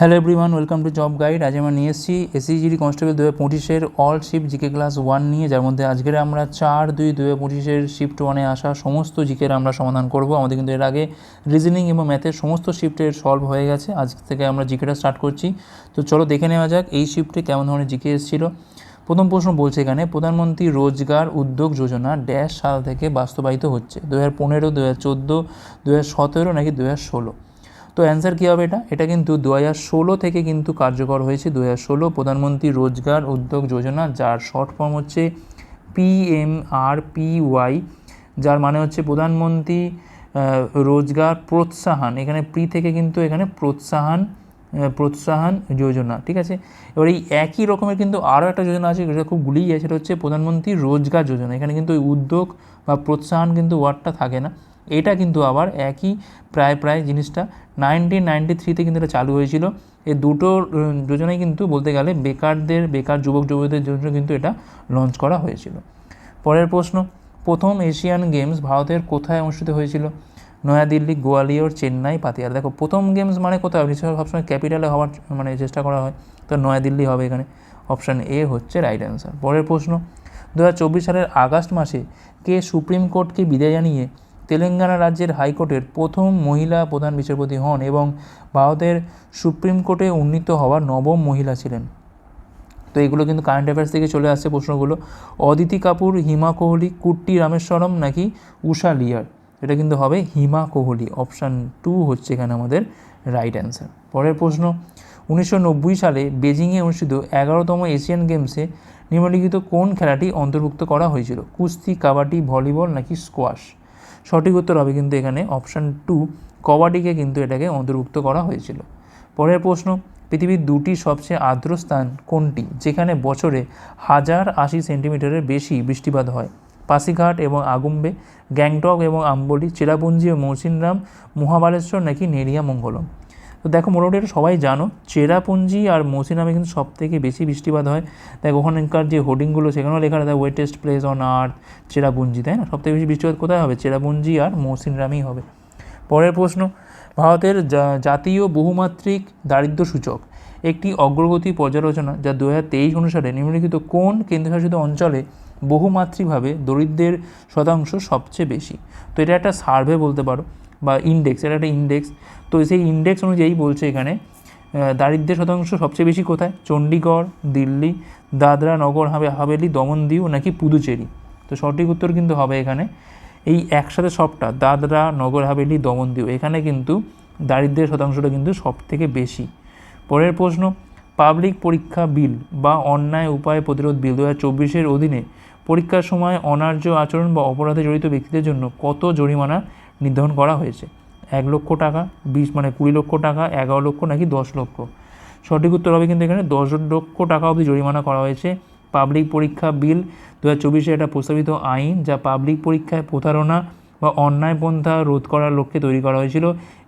Hello everyone welcome to job guide আজ আমরা নিয়ে এসেছি এসিজিডি কনস্টেবল দু হাজার পঁচিশের all shift GK class one নিয়ে, যার মধ্যে আজকের আমরা চার দুই দু হাজার পঁচিশের শিফট ওয়ানে আসা সমস্ত জিকের আমরা সমাধান করব। আমাদের কিন্তু এর আগে রিজনিং এবং ম্যাথের সমস্ত শিফটের সলভ হয়ে গেছে। আজ থেকে আমরা জিকেটা স্টার্ট করছি। তো চলো দেখে নেওয়া যাক এই শিফটে কেমন ধরনের জিকে এসেছিল। প্রথম প্রশ্ন বলছে এখানে, প্রধানমন্ত্রী রোজগার উদ্যোগ যোজনা ড্যাশ সাল থেকে বাস্তবায়িত হচ্ছে। দু হাজার পনেরো দু হাজার চোদ্দ দু হাজার সতেরো নাকি দু হাজার ষোলো? তো অ্যান্সার কী হবে এটা? এটা কিন্তু দু ষোলো থেকে কিন্তু কার্যকর হয়েছে। দু ষোলো প্রধানমন্ত্রী রোজগার উদ্যোগ যোজনা, যার শর্ট ফর্ম হচ্ছে পিএমআরপিওয়াই যার মানে হচ্ছে প্রধানমন্ত্রী রোজগার প্রোৎসাহন এখানে প্রি থেকে কিন্তু এখানে প্রোৎসাহন প্রোৎসাহন যোজনা, ঠিক আছে? এবার এই একই রকমের কিন্তু আরও একটা যোজনা আছে, যেটা খুব গুলিয়ে সেটা হচ্ছে প্রধানমন্ত্রী রোজগার যোজনা। এখানে কিন্তু ওই উদ্যোগ বা প্রোৎসাহন কিন্তু ওয়ার্ডটা থাকে না। এটা কিন্তু আবার একই প্রায় প্রায় জিনিসটা। নাইনটিন নাইনটি থ্রিতে কিন্তু এটা চালু হয়েছিল। এই দুটো উম, যোজনাই কিন্তু বলতে গেলে বেকারদের বেকার যুবক যুবতীদের জন্য কিন্তু এটা লঞ্চ করা হয়েছিল। পরের প্রশ্ন প্রথম এশিয়ান গেমস ভারতের কোথায় অনুষ্ঠিত হয়েছিল? নয়াদিল্লি গোয়ালিয়র চেন্নাই পাতিয়ালা। দেখো প্রথম গেমস মানে কোথায়? নিশ্চয়ই সবসময় ক্যাপিটালে হওয়ার মানে চেষ্টা করা হয়। তো নয়াদিল্লি হবে এখানে। অপশান এ হচ্ছে রাইট অ্যান্সার পরের প্রশ্ন দু হাজার চব্বিশ সালের আগস্ট মাসে কে সুপ্রিম কোর্টকে বিদায় জানিয়ে তেলেঙ্গানা রাজ্যের হাইকোর্টের প্রথম মহিলা প্রধান বিচারপতি হন এবং ভারতের সুপ্রিম কোর্টে উন্নীত হওয়া নবম মহিলা ছিলেন। তো এগুলো কিন্তু কারেন্ট অ্যাফেয়ার্স থেকে চলে আসছে প্রশ্নগুলো। অদিতি কাপুর, হিমা কোহলি, কুট্টি রামেশ্বরম নাকি উষা লিয়ার? এটা কিন্তু হবে হিমা কোহলি। অপশান টু হচ্ছে এখানে আমাদের রাইট অ্যান্সার পরের প্রশ্ন, উনিশশো নব্বই সালে বেজিংয়ে অনুষ্ঠিত এগারোতম এশিয়ান গেমসে নিম্নলিখিত কোন খেলাটি অন্তর্ভুক্ত করা হয়েছিল? কুস্তি, কাবাডি, ভলিবল নাকি স্কোয়াশ সঠিক উত্তর হবে কিন্তু এখানে অপশান টু কবাডিকে কিন্তু এটাকে অন্তর্ভুক্ত করা হয়েছিল। পরের প্রশ্ন, পৃথিবীর দুটি সবচেয়ে আর্দ্র স্থান কোনটি? যেখানে বছরে হাজার আশি সেন্টিমিটারের বেশি বৃষ্টিপাত হয়। পাসিঘাট এবং আগুম্বে, গ্যাংটক এবং আম্বলি, চেরাপুঞ্জি ও মৌসিনরাম মহাবালেশ্বর নাকি নেরিয়া মঙ্গলম? তো দেখো মোটামুটি এটা সবাই জানো। চেরাপুঞ্জি আর মৌসিনামে কিন্তু সব থেকে বেশি বৃষ্টিপাত হয়। দেখো, ওখানকার যে হোর্ডিংগুলো সেখানেও লেখা থাকে wettest place on earth, Cherrapunji, তাই না? সব থেকে বেশি বৃষ্টিপাত কোথায় হবে? চেরাপুঞ্জি আর মৌসিনরামেই হবে। পরের প্রশ্ন, ভারতের জাতীয় বহুমাত্রিক দারিদ্র্য সূচক, একটি অগ্রগতি পর্যালোচনা যা দু হাজার তেইশ অনুসারে নিম্নলিখিত কোন কেন্দ্রশাসিত অঞ্চলে বহুমাত্রিকভাবে দরিদ্রের শতাংশ সবচেয়ে বেশি? তো এটা একটা সার্ভে বলতে পারো। বা ইন্ডেক্স এটা একটা ইন্ডেক্স তো সেই ইন্ডেক্স অনুযায়ী বলছে এখানে আহ, দারিদ্র্যের শতাংশ সবচেয়ে বেশি কোথায়? চণ্ডীগড় দিল্লি দাদরা নগর হাবে হাভেলি দমনদিউ নাকি পুদুচেরি? তো সঠিক উত্তর কিন্তু হবে এখানে এই একসাথে সবটা দাদরা নগর হাভেলি দমনদিউ। এখানে কিন্তু দারিদ্র্যের শতাংশটা কিন্তু সব থেকে বেশি। পরের প্রশ্ন পাবলিক পরীক্ষা বিল বা অন্যায় উপায় প্রতিরোধ বিল দু হাজার চব্বিশের অধীনে পরীক্ষার সময় অনার্য আচরণ বা অপরাধে জড়িত ব্যক্তিদের জন্য কত জরিমানা নির্ধারণ করা হয়েছে। এক লক্ষ টাকা, বিশ মানে কুড়ি লক্ষ টাকা, এগারো লক্ষ নাকি দশ লক্ষ। সঠিক উত্তর হবে কিন্তু এখানে দশ লক্ষ টাকা অবধি জরিমানা করা হয়েছে। পাবলিক পরীক্ষা বিল দু হাজার চব্বিশে একটা প্রস্তাবিত আইন যা পাবলিক পরীক্ষায় প্রতারণা বা অন্যায় পন্থা রোধ করার লক্ষ্যে তৈরি করা হয়েছিল।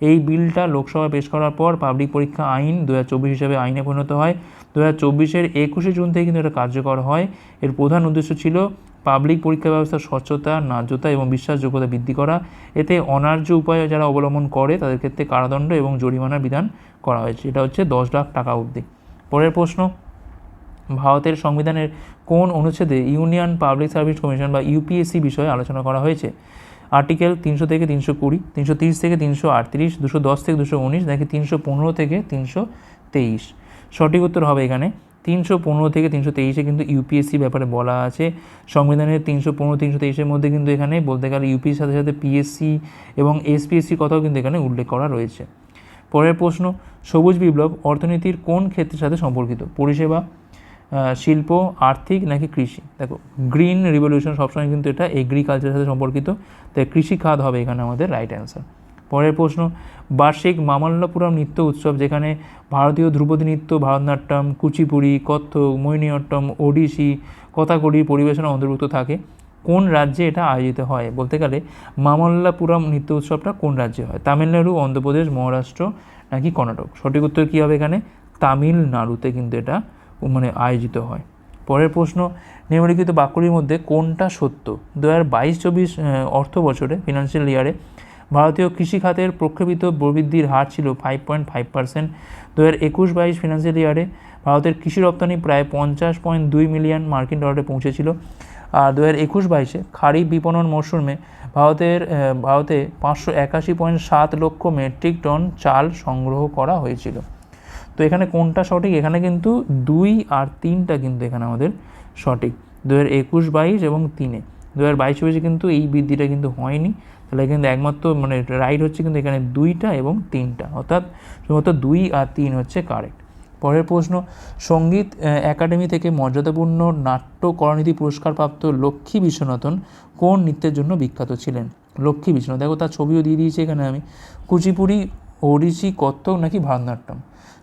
এই বিলটা লোকসভায় পেশ করার পর পাবলিক পরীক্ষা আইন দু চব্বিশ হিসাবে আইনে পরিণত হয়। দু হাজার চব্বিশের একুশে জুন থেকে কিন্তু এটা কার্যকর হয়। এর প্রধান উদ্দেশ্য ছিল পাবলিক পরীক্ষা ব্যবস্থার স্বচ্ছতা, ন্যায্যতা এবং বিশ্বাসযোগ্যতা বৃদ্ধি করা। এতে অনার্য উপায় যারা অবলম্বন করে, তাদের ক্ষেত্রে কারাদণ্ড এবং জরিমানার বিধান করা হয়েছে। এটা হচ্ছে দশ লাখ টাকা অবধি। পরের প্রশ্ন, ভারতের সংবিধানের কোন অনুচ্ছেদে ইউনিয়ন পাবলিক সার্ভিস কমিশন বা ইউপিএসসি বিষয়ে আলোচনা করা হয়েছে? আর্টিকেল তিনশো থেকে তিনশো কুড়ি, তিনশো তিরিশ থেকে তিনশো আটত্রিশ, দুশো দশ থেকে দুশো উনিশ, নাকি তিনশো পনেরো থেকে তিনশো তেইশ? সঠিক উত্তর হবে এখানে তিনশো পনেরো থেকে তিনশো তেইশে কিন্তু ইউপিএসসি ব্যাপারে বলা আছে। সংবিধানের তিনশো পনেরো, তিনশো তেইশের মধ্যে কিন্তু এখানে বলতে গেলে ইউপির সাথে সাথে পিএসসি এবং এসপিএসসি কথাও কিন্তু এখানে উল্লেখ করা রয়েছে। পরের প্রশ্ন, সবুজ বিপ্লব অর্থনীতির কোন ক্ষেত্রের সাথে সম্পর্কিত? পরিষেবা শিল্প, আর্থিক নাকি কৃষি? দেখো, গ্রিন রিভলিউশন সবসময় কিন্তু এটা এগ্রিকালচারের সাথে সম্পর্কিত। তাই কৃষি খাত হবে এখানে আমাদের রাইট অ্যান্সার পরের প্রশ্ন, বার্ষিক মামাল্লাপুরম নৃত্য উৎসব যেখানে ভারতীয় ধ্রুপদী নৃত্য, ভারতনাট্যম, কুচিপুড়ি, কত্থক মোহিনীঅট্টম ওডিসি কথাকলি পরিবেশনা অন্তর্ভুক্ত থাকে। কোন রাজ্যে এটা আয়োজিত হয়? বলতে গেলে মামাল্লাপুরম নৃত্য উৎসবটা কোন রাজ্যে হয়? তামিলনাড়ু, অন্ধ্রপ্রদেশ, মহারাষ্ট্র নাকি কর্ণাটক? সঠিক উত্তর কী হবে এখানে? তামিলনাড়ুতে কিন্তু এটা মানে আয়োজিত হয়। পরের প্রশ্ন, নিম্নলিখিত বাক্যটির মধ্যে কোনটা সত্য? দু হাজার বাইশ, চব্বিশ অর্থ বছরে ফিনান্সিয়াল ইয়ারে ভারতীয় কৃষি খাতের প্রক্ষেপিত প্রবৃদ্ধির হার ছিল ফাইভ পয়েন্ট ফাইভ পার্সেন্ট দু হাজার একুশ বাইশ ফিনান্সিয়াল ইয়ারে ভারতের কৃষি রপ্তানি প্রায় পঞ্চাশ পয়েন্ট দুই মিলিয়ন মার্কিন ডলারে পৌঁছেছিল। আর দু হাজার একুশ বাইশে খারিফ বিপণন মরশুমে ভারতের ভারতে পাঁচশো একাশি পয়েন্ট সাত লক্ষ মেট্রিক টন চাল সংগ্রহ করা হয়েছিল। তো এখানে কোনটা সঠিক? এখানে কিন্তু দুই আর তিনটা কিন্তু এখানে আমাদের সঠিক। দু হাজার একুশ বাইশ এবং তিনে। দু হাজার বাইশ বাইশে কিন্তু এই বৃদ্ধিটা কিন্তু হয়নি। তাহলে কিন্তু একমাত্র মানে রাইট হচ্ছে কিন্তু এখানে দুইটা এবং তিনটা। অর্থাৎ শুধুমাত্র দুই আর তিন হচ্ছে কারেক্ট পরের প্রশ্ন, সংগীত একাডেমি থেকে মর্যাদাপূর্ণ নাট্য কলানিধি পুরস্কারপ্রাপ্ত লক্ষ্মী বিশ্বনাথন কোন নৃত্যের জন্য বিখ্যাত ছিলেন? লক্ষ্মী বিশ্বনাথ। দেখো, তার ছবিও দিয়ে দিয়েছি এখানে আমি। কুচিপুড়ি, ওড়িশি, কত্থক নাকি ভারতনাট্যম?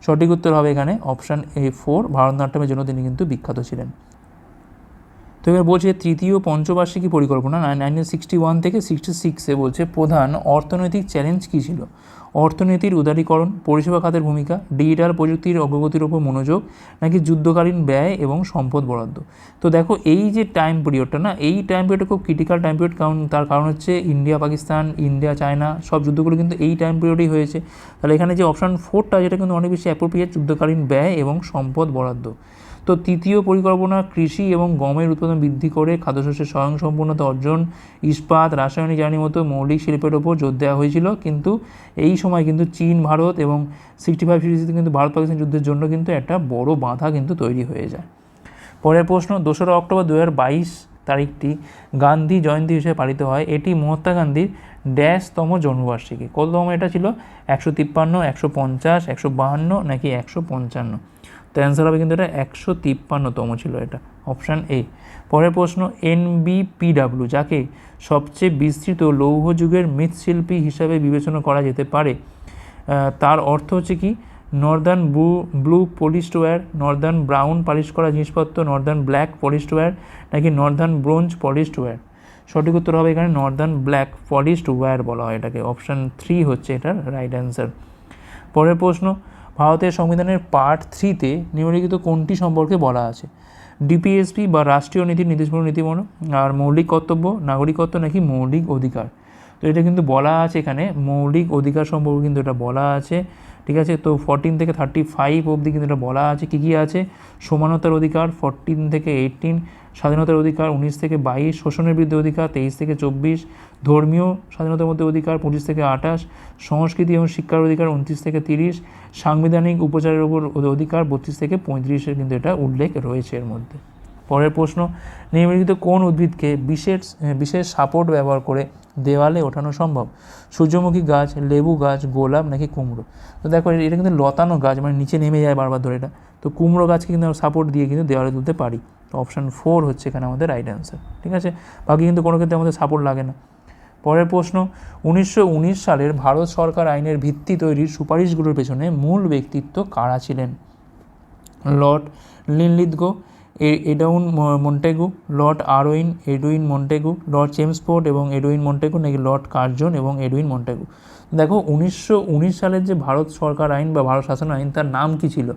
সঠিক উত্তর হবে এখানে অপশান এ ফোর ভারতনাট্যমের জন্য তিনি কিন্তু বিখ্যাত ছিলেন। তো এবার বলছে তৃতীয় পঞ্চবার্ষিকী পরিকল্পনা নাইনটিন সিক্সটি ওয়ান থেকে সিক্সটি সিক্সে বলছে প্রধান অর্থনৈতিক চ্যালেঞ্জ কী ছিল? অর্থনীতির উদারীকরণ, পরিষেবা খাতের ভূমিকা, ডিজিটাল প্রযুক্তির অগ্রগতির ওপর মনোযোগ, নাকি যুদ্ধকালীন ব্যয় এবং সম্পদ বরাদ্দ? তো দেখো, এই যে টাইম পিরিয়ডটা না, এই টাইম পিরিয়ডটা খুব ক্রিটিক্যাল টাইম পিরিয়ড কারণ তার কারণ হচ্ছে ইন্ডিয়া পাকিস্তান ইন্ডিয়া চায়না সব যুদ্ধগুলো কিন্তু এই টাইম পিরিয়ডেই হয়েছে। তাহলে এখানে যে অপশান ফোরটা যেটা কিন্তু অনেক বেশি অ্যাপ্রোপ্রিয়েট যুদ্ধকালীন ব্যয় এবং সম্পদ বরাদ্দ। তো তৃতীয় পরিকল্পনা কৃষি এবং গমের উৎপাদন বৃদ্ধি করে খাদ্যশস্যের স্বয়ংসম্পূর্ণতা অর্জন, ইস্পাত, রাসায়নিক জ্বালানির মতো মৌলিক শিল্পের ওপর জোর দেওয়া হয়েছিল। কিন্তু এই সময় কিন্তু চীন, ভারত এবং সিক্সটি ফাইভ সিরিজে কিন্তু ভারত পাকিস্তান যুদ্ধের জন্য কিন্তু একটা বড় বাধা কিন্তু তৈরি হয়ে যায়। পরের প্রশ্ন, দোসরা অক্টোবর দু হাজার বাইশ তারিখটি গান্ধী জয়ন্তী হিসেবে পালিত হয়। এটি মহাত্মা গান্ধীর ড্যাশতম জন্মবার্ষিকী। কততম এটা ছিল? একশো তিপ্পান্ন, একশো পঞ্চাশ, একশো বাহান্ন নাকি একশো পঞ্চান্ন? তো অ্যান্সার হবে কিন্তু এটা একশো তিপ্পান্নতম ছিল এটা অপশান এ পরের প্রশ্ন এনবিপিডাব্লিউ যাকে সবচেয়ে বিস্তৃত লৌহ যুগের মৃৎশিল্পী হিসাবে বিবেচনা করা যেতে পারে তার অর্থ হচ্ছে কি? Northern blue blue polished ware northern brown polish করা জিনিসপত্র নর্দার্ন ব্ল্যাক পলিশড ওয়্যার নাকি নর্দার্ন ব্রোঞ্জ পলিশড ওয়্যার সঠিক উত্তর হবে এখানে নর্দার্ন ব্ল্যাক পলিশড ওয়্যার বলা হয় এটাকে। অপশান থ্রি হচ্ছে এটার রাইট অ্যান্সার পরের প্রশ্ন ভারতের সংবিধানের পার্ট থ্রিতে নিম্নলিখিত কোনটি সম্পর্কে বলা আছে? ডিপিএসপি বা রাষ্ট্রীয় নীতির নির্দেশমূলক নীতিমূলক আর মৌলিক কর্তব্য, নাগরিকত্ব নাকি মৌলিক অধিকার? তো এটা কিন্তু বলা আছে এখানে, মৌলিক অধিকার সম্পর্কে কিন্তু এটা বলা আছে, ঠিক আছে? তো ফোরটিন থেকে থার্টি ফাইভ অবধি কিন্তু এটা বলা আছে, কী কী আছে? সমানতার অধিকার ফোরটিন থেকে এইটিন স্বাধীনতার অধিকার, উনিশ থেকে বাইশ, শোষণের বিরুদ্ধে অধিকার, তেইশ থেকে চব্বিশ, ধর্মীয় স্বাধীনতার মধ্যে অধিকার, পঁচিশ থেকে আঠাশ, সংস্কৃতি এবং শিক্ষার অধিকার, উনত্রিশ থেকে তিরিশ, সাংবিধানিক উপচারের উপর অধিকার, বত্রিশ থেকে পঁয়ত্রিশের কিন্তু এটা উল্লেখ রয়েছে এর মধ্যে। পরের প্রশ্ন, নিম্নলিখিত কোন উদ্ভিদকে বিশেষ বিশেষ সাপোর্ট ব্যবহার করে দেওয়ালে ওঠানো সম্ভব। সূর্যমুখী গাছ, লেবু গাছ, গোলাপ নাকি কুমড়ো? তো দেখো, এটা কিন্তু লতানো গাছ মানে নিচে নেমে যায় বারবার ধরে এটা। তো কুমড়ো গাছকে কিন্তু আমরা সাপোর্ট দিয়ে কিন্তু দেওয়ালে তুলতে পারি। তো অপশান ফোর হচ্ছে এখানে আমাদের রাইট অ্যান্সার ঠিক আছে? বাকি কিন্তু কোনো ক্ষেত্রে আমাদের সাপোর্ট লাগে না। পরের প্রশ্ন, উনিশশো উনিশ সালের ভারত সরকার আইনের ভিত্তি তৈরির সুপারিশগুলোর পেছনে মূল ব্যক্তিত্ব কারা ছিলেন? লর্ড লিনলিথগো এ- Edwin Montagu, Lord Irwin Edwin Montagu, Lord Chelmsford এবং এডুইন মন্টেগু নাকি লর্ড কার্জন এবং এডুইন মন্টেগু। দেখো, উনিশশো উনিশ সালের যে ভারত সরকার আইন বা ভারত শাসন আইন, তার নাম কী ছিল?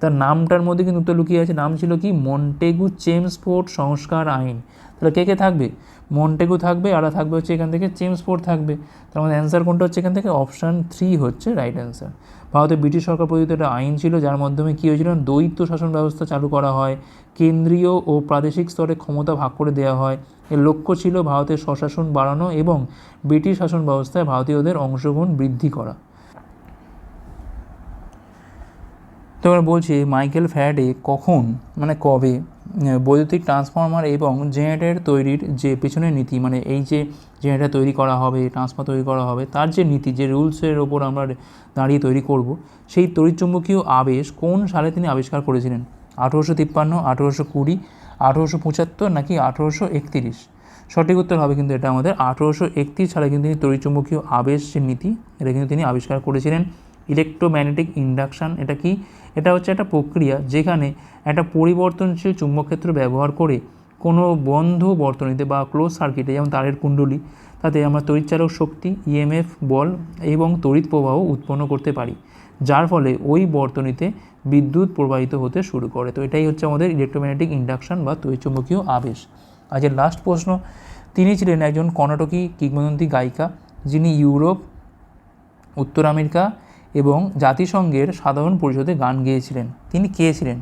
তার নামটার মধ্যে কিন্তু উত্তর লুকিয়ে আছে। নাম ছিল কি? মন্টেগু চেমসফোর্ড সংস্কার আইন। তাহলে কে কে থাকবে? মন্টেগু থাকবে, আর থাকবে হচ্ছে এখান থেকে চেমসফোর্ড থাকবে। তার মধ্যে অ্যান্সার কোনটা হচ্ছে এখান থেকে? অপশান থ্রি হচ্ছে রাইট অ্যান্সার ভারতে ব্রিটিশ সরকার প্রদত্ত একটা আইন ছিল, যার মাধ্যমে কী হয়েছিল? দ্বৈত শাসন ব্যবস্থা চালু করা হয়। কেন্দ্রীয় ও প্রাদেশিক স্তরে ক্ষমতা ভাগ করে দেওয়া হয়। এর লক্ষ্য ছিল ভারতের স্বশাসন বাড়ানো এবং ব্রিটিশ শাসন ব্যবস্থায় ভারতীয়দের অংশগ্রহণ বৃদ্ধি করা। তো এবার বলছি মাইকেল ফ্যারাডে কখন মানে কবে বৈদ্যুতিক ট্রান্সফর্মার এবং জেনারেটর তৈরির যে পেছনের নীতি মানে এই যে জেনারেটর তৈরি করা হবে ট্রান্সফর্মার তৈরি করা হবে, তার যে নীতি, যে রুলসের ওপর আমরা দাঁড়িয়ে তৈরি করব, সেই তড়িৎচুম্বকীয় আবেশ কোন সালে তিনি আবিষ্কার করেছিলেন? আঠেরোশো তিপ্পান্ন, আঠেরোশো কুড়ি, আঠেরোশো পঁচাত্তর নাকি আঠেরোশো একতিরিশ? সঠিক উত্তর হবে কিন্তু এটা আমাদের আঠেরোশো একত্রিশ সালে কিন্তু তিনি তড়িৎচুম্বকীয় আবেশ যে নীতি, এটা কিন্তু তিনি আবিষ্কার করেছিলেন। ইলেকট্রোম্যাগনেটিক ইন্ডাকশান এটা কি? এটা হচ্ছে একটা প্রক্রিয়া যেখানে একটা পরিবর্তনশীল চুম্বকক্ষেত্র ব্যবহার করে কোনো বন্ধ বর্তনীতে বা ক্লোজ সার্কিটে যেমন তারের কুণ্ডলী, তাতে আমরা তড়িৎচালক শক্তি ইএমএফ বল এবং তড়িৎ প্রবাহ উৎপন্ন করতে পারি, যার ফলে ওই বর্তনীতে বিদ্যুৎ প্রবাহিত হতে শুরু করে। তো এটাই হচ্ছে আমাদের ইলেকট্রোম্যাগনেটিক ইন্ডাকশন বা তড়িৎচুম্বকীয় আবেশ। আজকের লাস্ট প্রশ্ন, তিনি ছিলেন একজন কর্ণাটকী কিংবদন্তি গায়িকা যিনি ইউরোপ, উত্তর আমেরিকা এবং জাতিসংঘের সাধারণ পরিষদে গান গেয়েছিলেন। তিনি কে ছিলেন?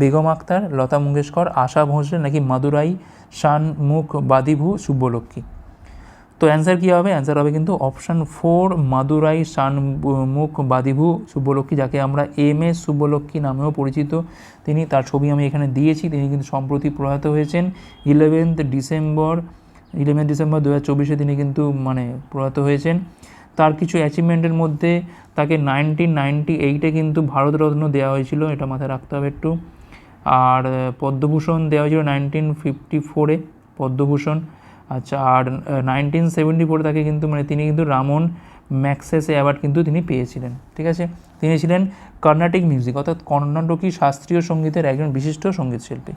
বেগম আক্তার লতা মঙ্গেশকর, আশা ভোঁসলে নাকি মাদুরাই শান মুখ বাদিভু শুভলক্ষ্মী তো অ্যান্সার কী হবে? অ্যান্সার হবে কিন্তু অপশান ফোর মাদুরাই শান মুখ বাদিভু শুভলক্ষ্মী যাকে আমরা এম এস শুভলক্ষ্মী নামেও পরিচিত। তিনি তার ছবি আমি এখানে দিয়েছি। তিনি কিন্তু সম্প্রতি প্রয়াত হয়েছেন। ইলেভেন্থ ডিসেম্বর ইলেভেন্থ ডিসেম্বর দু হাজার চব্বিশে তিনি কিন্তু মানে প্রয়াত হয়েছেন। তার কিছু অ্যাচিভমেন্টের মধ্যে তাকে নাইনটিন নাইনটি এইটে কিন্তু ভারতরত্ন দেওয়া হয়েছিল, এটা মাথায় রাখতে হবে একটু। আর পদ্মভূষণ দেওয়া হয়েছিল নাইনটিন ফিফটি ফোরে পদ্মভূষণ। আচ্ছা আর নাইনটিন সেভেন্টি ফোরে তাকে কিন্তু মানে তিনি কিন্তু রামন ম্যাক্সেসে অ্যাওয়ার্ড কিন্তু তিনি পেয়েছিলেন, ঠিক আছে? তিনি ছিলেন কর্ণাটিক মিউজিক অর্থাৎ কর্ণাটকী শাস্ত্রীয় সঙ্গীতের একজন বিশিষ্ট সঙ্গীতশিল্পী।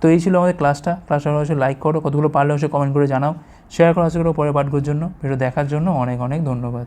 তো এই ছিল আমাদের ক্লাসটা ক্লাসটা লাইক করো, কতগুলো পারলে অবশ্যই কমেন্ট করে জানাও। শেয়ার করা আছে করো পরে পাঠগুলোর জন্য ভিডিও দেখার জন্য অনেক অনেক ধন্যবাদ।